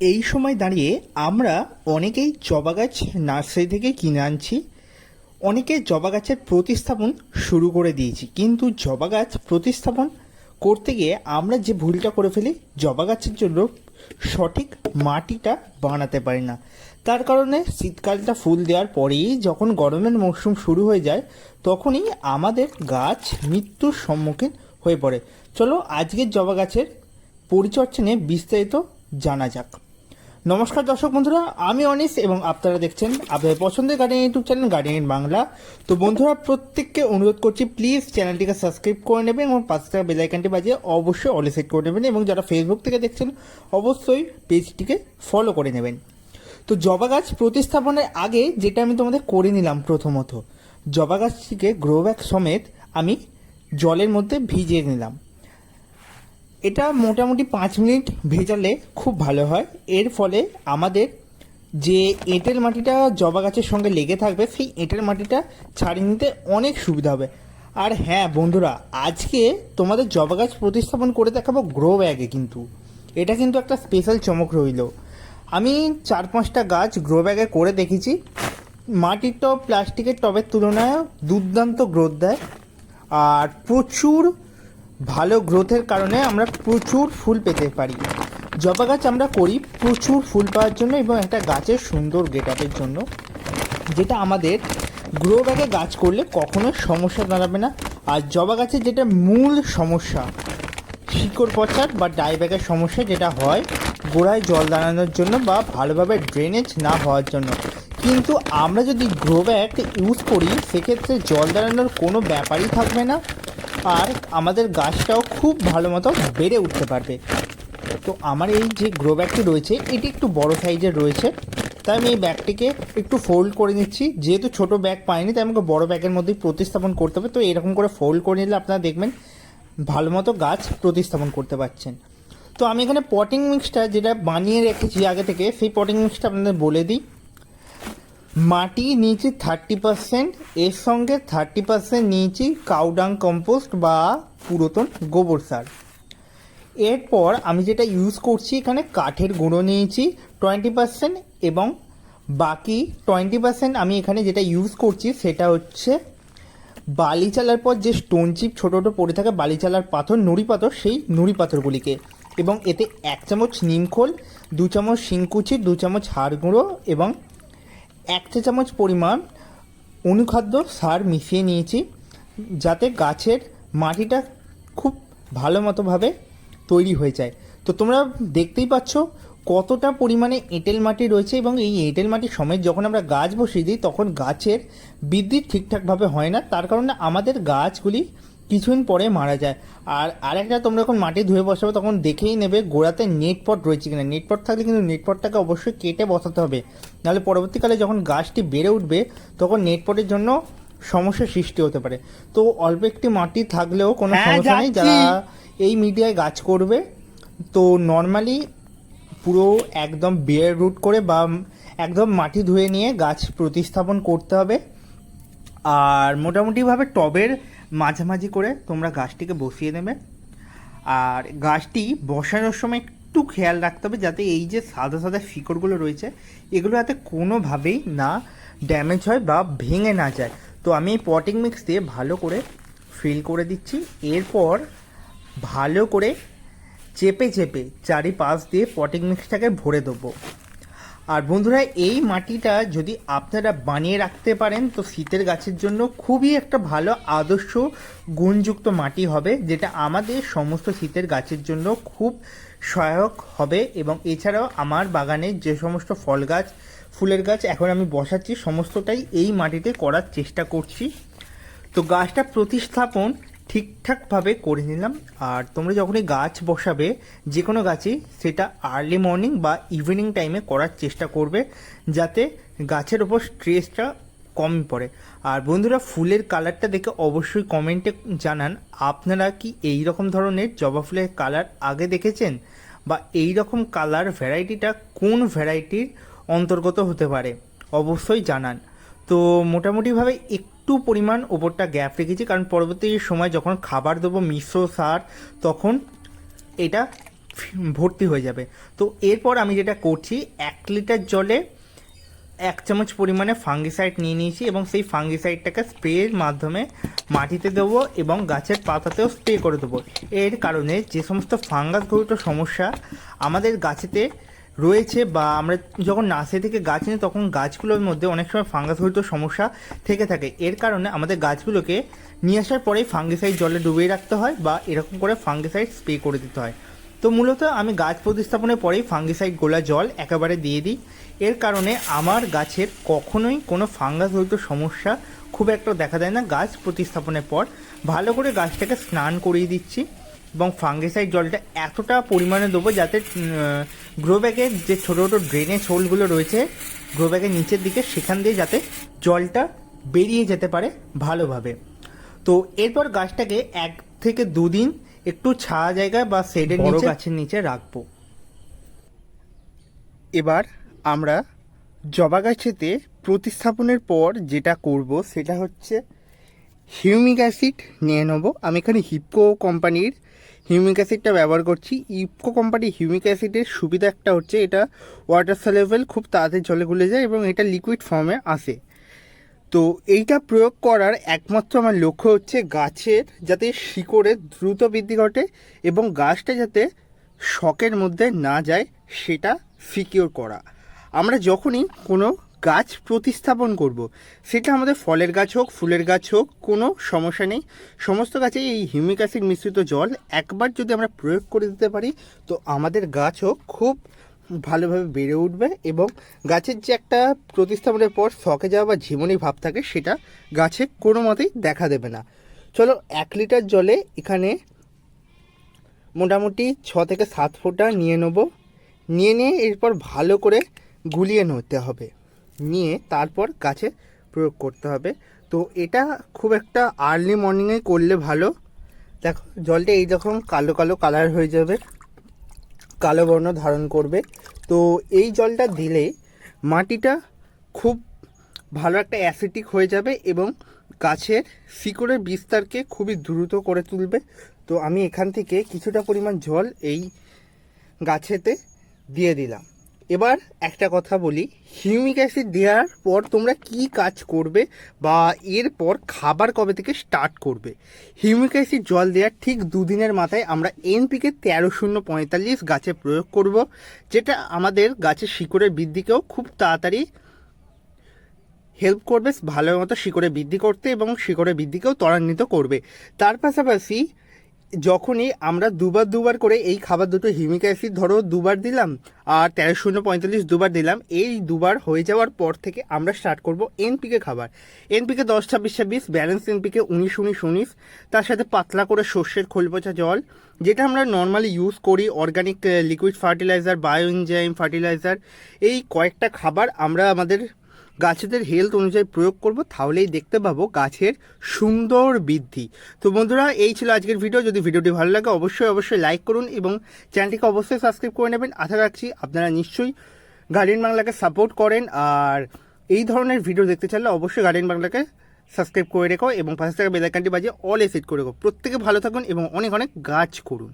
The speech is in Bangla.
এই সময় দাঁড়িয়ে আমরা অনেকেই জবা গাছ নার্সারি থেকে কিনে আনছি। অনেকে জবা গাছের প্রতিস্থাপন শুরু করে দিয়েছি। কিন্তু জবা গাছ প্রতিস্থাপন করতে গিয়ে আমরা যে ভুলটা করে ফেলি, জবা গাছের জন্য সঠিক মাটিটা বানাতে পারি না। তার কারণে শীতকালটা ফুল দেওয়ার পরেই যখন গরমের মরশুম শুরু হয়ে যায়, তখনই আমাদের গাছ মৃত্যুর সম্মুখীন হয়ে পড়ে। চলো আজকের জবা গাছের পরিচর্যা নিয়ে বিস্তারিত জানা যাক। নমস্কার দর্শক বন্ধুরা, আমি অনিস এবং আপনারা দেখছেন আপনাদের পছন্দের garden YouTube channel garden Bangla. তো বন্ধুরা, প্রত্যেককে অনুরোধ করছি প্লিজ চ্যানেলটিকে সাবস্ক্রাইব করে নেবেন এবং পাশে থাকা বেলাইকানটি বাজিয়ে অবশ্যই অলে সেট করে নেবেন এবং যারা ফেসবুক থেকে দেখছেন, অবশ্যই পেজটিকে ফলো করে নেবেন। তো জবা গাছ প্রতিস্থাপনের আগে যেটা আমি তোমাদের করে নিলাম প্রথমত, জবা গাছটিকে গ্রো ব্যাগ সমেত আমি জলের মধ্যে ভিজিয়ে নিলাম। এটা মোটামুটি পাঁচ মিনিট ভেজালে খুব ভালো হয়। এর ফলে আমাদের যে এঁটেল মাটিটা জবা গাছের সঙ্গে লেগে থাকবে, সেই এঁটেল মাটিটা ছাড়িয়ে নিতে অনেক সুবিধা হবে। আর হ্যাঁ বন্ধুরা, আজকে তোমাদের জবা গাছ প্রতিস্থাপন করে দেখাবো গ্রো ব্যাগে কিন্তু। এটা কিন্তু একটা স্পেশাল চমক রইল। আমি চার পাঁচটা গাছ গ্রো ব্যাগে করে দেখেছি। মাটির টব প্লাস্টিকের টবের তুলনায় দুর্দান্ত গ্রোথ দেয়। আর প্রচুর ভালো গ্রোথের কারণে আমরা প্রচুর ফুল পেতে পারি। জবা গাছ আমরা করি প্রচুর ফুল পাওয়ার জন্য এবং একটা গাছের সুন্দর গেট আপের জন্য। যেটা আমাদের গ্রো ব্যাগে গাছ করলে কখনো সমস্যা দাঁড়াবে না। আর জবা গাছের যেটা মূল সমস্যা, শিকড় পচার বা ডাই ব্যাগের সমস্যা যেটা হয়, গোড়ায় জল দাঁড়ানোর জন্য বা ভালোভাবে ড্রেনেজ না হওয়ার জন্য। কিন্তু আমরা যদি গ্রো ব্যাগ ইউজ করি, সেক্ষেত্রে জল দাঁড়ানোর কোনো ব্যাপারই থাকবে না। আর আমাদের গাছটাও খুব ভালো মতো বেড়ে উঠতে পারবে। তো আমার এই যে গ্রো ব্যাগটি রয়েছে, এটি একটু বড় সাইজের রয়েছে। তাই আমি এই ব্যাগটিকে একটু ফোল্ড করে নিচ্ছি। যেহেতু ছোট ব্যাগ পাইনি, তাই আমাকে বড় ব্যাগের মধ্যেই প্রতিস্থাপন করতে হবে। তো এরকম করে ফোল্ড করে নিলে আপনারা দেখবেন ভালো মতো গাছ প্রতিস্থাপন করতে পারছেন। তো আমি এখানে পটিং মিক্সটা যেটা বানিয়ে রেখেছি আগে থেকে, সেই পটিং মিক্সটা আপনাদের বলে দিই। মাটি নিয়েছি থার্টি পার্সেন্ট এর সঙ্গে থার্টি পার্সেন্ট নিয়েছি কাউডাং কম্পোস্ট বা পুরাতন গোবর সার। এরপর আমি যেটা ইউজ করছি, এখানে কাঠের গুঁড়ো নিয়েছি টোয়েন্টি পার্সেন্ট এবং বাকি টোয়েন্টি পার্সেন্ট আমি এখানে যেটা ইউজ করছি, সেটা হচ্ছে বালি চালার পর যে স্টোন চিপ ছোটো ছোটো পড়ে থাকে বালি চালার পাথর, নুড়ি পাথর, সেই নুড়ি পাথরগুলিকে। এবং এতে এক চামচ নিমখোল, দু চামচ শিংকুচি, দু চামচ হাড় গুঁড়ো এবং এক চা চামচ পরিমাণ অনুখাদ্য সার মিশিয়ে নিয়েছি, যাতে গাছের মাটিটা খুব ভালো মতোভাবে তৈরি হয়ে যায়। তো তোমরা দেখতেই পাচ্ছ কতটা পরিমাণে এঁটেল মাটি রয়েছে এবং এই এঁটেল মাটির সময় যখন আমরা গাছ বসিয়ে দিই, তখন গাছের বৃদ্ধি ঠিকঠাকভাবে হয় না। তার কারণে আমাদের গাছগুলি কিছুদিন পরে মারা যায়। আর আরেকটা তোমরা যখন মাটি ধুয়ে বসাবে তখন দেখেই নেবে গোড়াতে নেট পট রয়েছে কিনা। নেট পট থাকলে কিন্তু নেট পটটাকে অবশ্যই কেটে বসাতে হবে। নাহলে পরবর্তীকালে যখন গাছটি বেড়ে উঠবে তখন নেট পটের জন্য সমস্যার সৃষ্টি হতে পারে। তো অল্প একটি মাটি থাকলেও কোনো হ্যাঁ, সমস্যা নেই। যারা এই মিডিয়ায় গাছ করবে তো নর্মালি পুরো একদম বিয়ার রুট করে বা একদম মাটি ধুয়ে নিয়ে গাছ প্রতিস্থাপন করতে হবে। আর মোটামুটিভাবে টবের মাঝামাঝি করে তোমরা গাছটিকে বসিয়ে নেবে আর গাছটি বসানোর সময় একটু খেয়াল রাখতে হবে যাতে এই যে সাদা সাদা শিকড়গুলো রয়েছে, এগুলো যাতে কোনোভাবেই না ড্যামেজ হয় বা ভেঙে না যায়। তো আমি এই পটিং মিক্স দিয়ে ভালো করে ফিল করে দিচ্ছি। এরপর ভালো করে চেপে চেপে চারিপাশ দিয়ে পটিং মিক্সটাকে ভরে দেবো। আর বন্ধুরা, এই মাটিটা যদি আপনারা বানিয়ে রাখতে পারেন, তো শীতের গাছের জন্য খুবই একটা ভালো আদর্শ গুণযুক্ত মাটি হবে, যেটা আমাদের সমস্ত শীতের গাছের জন্য খুব সহায়ক হবে। এবং এছাড়াও আমার বাগানে যে সমস্ত ফল গাছ, ফুলের গাছ এখন আমি বসাচ্ছি, সমস্তটাই এই মাটিতে করার চেষ্টা করছি। তো গাছটা প্রতিস্থাপন ঠিকঠাকভাবে করে নিলাম। আর তোমরা যখনই গাছ বসাবে যে কোনো গাছই সেটা আর্লি মর্নিং বা ইভিনিং টাইমে করার চেষ্টা করবে, যাতে গাছের ওপর স্ট্রেসটা কম পড়ে। আর বন্ধুরা, ফুলের কালারটা দেখে অবশ্যই কমেন্টে জানান, আপনারা কি এই রকম ধরনের জবা ফুলের কালার আগে দেখেছেন? বা এই রকম কালার ভ্যারাইটিটা কোন ভ্যারাইটির অন্তর্গত হতে পারে? অবশ্যই জানান। তো মোটামুটিভাবে একটু পরিমাণ ওপরটা গ্যাপ রেখেছি, কারণ পরবর্তী সময় যখন খাবার দেবো, মিশ্র সার, তখন এটা ভর্তি হয়ে যাবে। তো এরপর আমি যেটা করছি, এক লিটার জলে এক চামচ পরিমাণে ফাঙ্গিসাইড নিয়ে নিয়েছি এবং সেই ফাঙ্গিসাইডটাকে স্প্রের মাধ্যমে মাটিতে দেবো এবং গাছের পাতাতেও স্প্রে করে দেবো। এর কারণে যে সমস্ত ফাঙ্গাস ঘটিত সমস্যা আমাদের গাছেতে রয়েছে বা আমরা যখন নার্সারি থেকে গাছ নিই তখন গাছগুলোর মধ্যে অনেক সময় ফাঙ্গাস ঘটিত সমস্যা থেকে থাকে। এর কারণে আমাদের গাছগুলোকে নিয়ে আসার পরেই ফাঙ্গিসাইড জলে ডুবিয়ে রাখতে হয় বা এরকম করে ফাঙ্গিসাইড স্প্রে করে দিতে হয়। তো মূলত আমি গাছ প্রতিস্থাপনের পরেই ফাঙ্গিসাইড গোলা জল একেবারে দিয়ে দিই। এর কারণে আমার গাছের কখনোই কোনো ফাঙ্গাস জড়িত সমস্যা খুব একটা দেখা দেয় না। গাছ প্রতিস্থাপনের পর ভালো করে গাছটাকে স্নান করিয়ে দিচ্ছি। এবং ফাঙ্গিসাইড জলটা এতটা পরিমাণে দেবো যাতে গ্রো ব্যাগের যে ছোটো ছোটো ড্রেনেজ হোলগুলো রয়েছে গ্রো ব্যাগের নিচের দিকে সেখান দিয়ে যাতে জলটা বেরিয়ে যেতে পারে ভালোভাবে। তো এরপর গাছটাকে এক থেকে দুদিন একটু ছায়া জায়গায় বা শেডের নিচে গাছের নিচে রাখব। এবার আমরা জবা গাছেতে প্রতিস্থাপনের পর যেটা করব সেটা হচ্ছে হিউমিক অ্যাসিড নিয়ে নেব। আমি এখানে হিপকো কোম্পানির হিউমিক অ্যাসিডটা ব্যবহার করছি। ইপকো কোম্পানির হিউমিক অ্যাসিডের সুবিধা একটা হচ্ছে, এটা ওয়াটার সলেবল খুব তাড়াতাড়ি জলে গুলে যায় এবং এটা লিকুইড ফর্মে আসে। তো এইটা প্রয়োগ করার একমাত্র আমার লক্ষ্য হচ্ছে গাছের যাতে শিকড়ে দ্রুত বৃদ্ধি ঘটে এবং গাছটা যাতে শকের মধ্যে না যায়, সেটা সিকিওর করা। আমরা যখনই কোনো গাছ প্রতিস্থাপন করব। সেটা আমাদের ফলের গাছ হোক, ফুলের গাছ হোক, কোনো সমস্যা নেই। সমস্ত গাছে এই হিউমিক অ্যাসিড মিশ্রিত জল একবার যদি আমরা প্রয়োগ করে দিতে পারি, তো আমাদের গাছও খুব ভালোভাবে বেড়ে উঠবে এবং গাছের যে একটা প্রতিস্থাপনের পর শখে যাওয়া বা ঝিমনি ভাব থাকে, সেটা গাছে কোনো মতেই দেখা দেবে না। চলো এক লিটার জলে এখানে মোটামুটি ছ থেকে সাত ফোঁটা নিয়ে নেব। নিয়ে নিয়ে এরপর ভালো করে গুলিয়ে নিতে হবে। নিয়ে তারপর গাছে প্রয়োগ করতে হবে। তো এটা খুব একটা আর্লি মর্নিংয়ে করলে ভালো। দেখো, জলটা এইরকম কালো কালো কালার হয়ে যাবে, কালো বর্ণ ধারণ করবে, তো এই জলটা দিলে মাটিটা খুব ভালো একটা অ্যাসিটিক হয়ে যাবে এবং গাছের শিকড়ের বিস্তারকে খুবই দ্রুত করে তুলবে। তো আমি এখান থেকে কিছুটা পরিমাণ জল এই গাছেতে দিয়ে দিলাম। এবার একটা কথা বলি। হিউমিক অ্যাসিড দেওয়ার পর তোমরা কি কাজ করবে বা এরপর খাবার কবে থেকে স্টার্ট করবে? হিউমিক অ্যাসিড জল দেওয়ার ঠিক দুদিনের মাথায় আমরা এনপিকে তেরো শূন্য পঁয়তাল্লিশ গাছে প্রয়োগ করব, যেটা আমাদের গাছের শিকড়ের বৃদ্ধিকেও খুব তাড়াতাড়ি হেল্প করবে ভালো মতো শিকড়ে বৃদ্ধি করতে এবং শিকড়ের বৃদ্ধিকেও ত্বরান্বিত করবে। তার পাশাপাশি যখনই আমরা দুবার দুবার করে এই খাবার দুটো হিউমিক অ্যাসিড ধরো দুবার দিলাম, আর তেরো শূন্য পঁয়তাল্লিশ দুবার দিলাম, এই দুবার হয়ে যাওয়ার পর থেকে আমরা স্টার্ট করব এনপিকে খাবার। এনপিকে দশ, ছাব্বিশ ছাব্বিশ ব্যালেন্স এনপিকে উনিশ উনিশ উনিশ, তার সাথে পাতলা করে সর্ষের খোল পচা জল, যেটা আমরা নর্মালি ইউজ করি organic liquid fertiliser bio enzyme fertiliser এই কয়েকটা খাবার আমরা আমাদের গাছেদের হেলথ অনুযায়ী প্রয়োগ করব, তাহলেই দেখতে পাবো গাছের সুন্দর বৃদ্ধি। তো বন্ধুরা, এই ছিল আজকের ভিডিও যদি ভিডিওটি ভালো লাগে, অবশ্যই অবশ্যই লাইক করুন এবং চ্যানেলটিকে অবশ্যই সাবস্ক্রাইব করে নেবেন। আশা রাখছি আপনারা নিশ্চয়ই গার্ডেন বাংলাকে সাপোর্ট করেন। আর এই ধরনের ভিডিও দেখতে চাইলে অবশ্যই গার্ডেন বাংলাকে সাবস্ক্রাইব করে রেখো এবং পাশে থাকা বেলাইকানটি বাজিয়ে অল এ সেট করে রেখো। প্রত্যেকে ভালো থাকুন এবং অনেক অনেক গাছ করুন।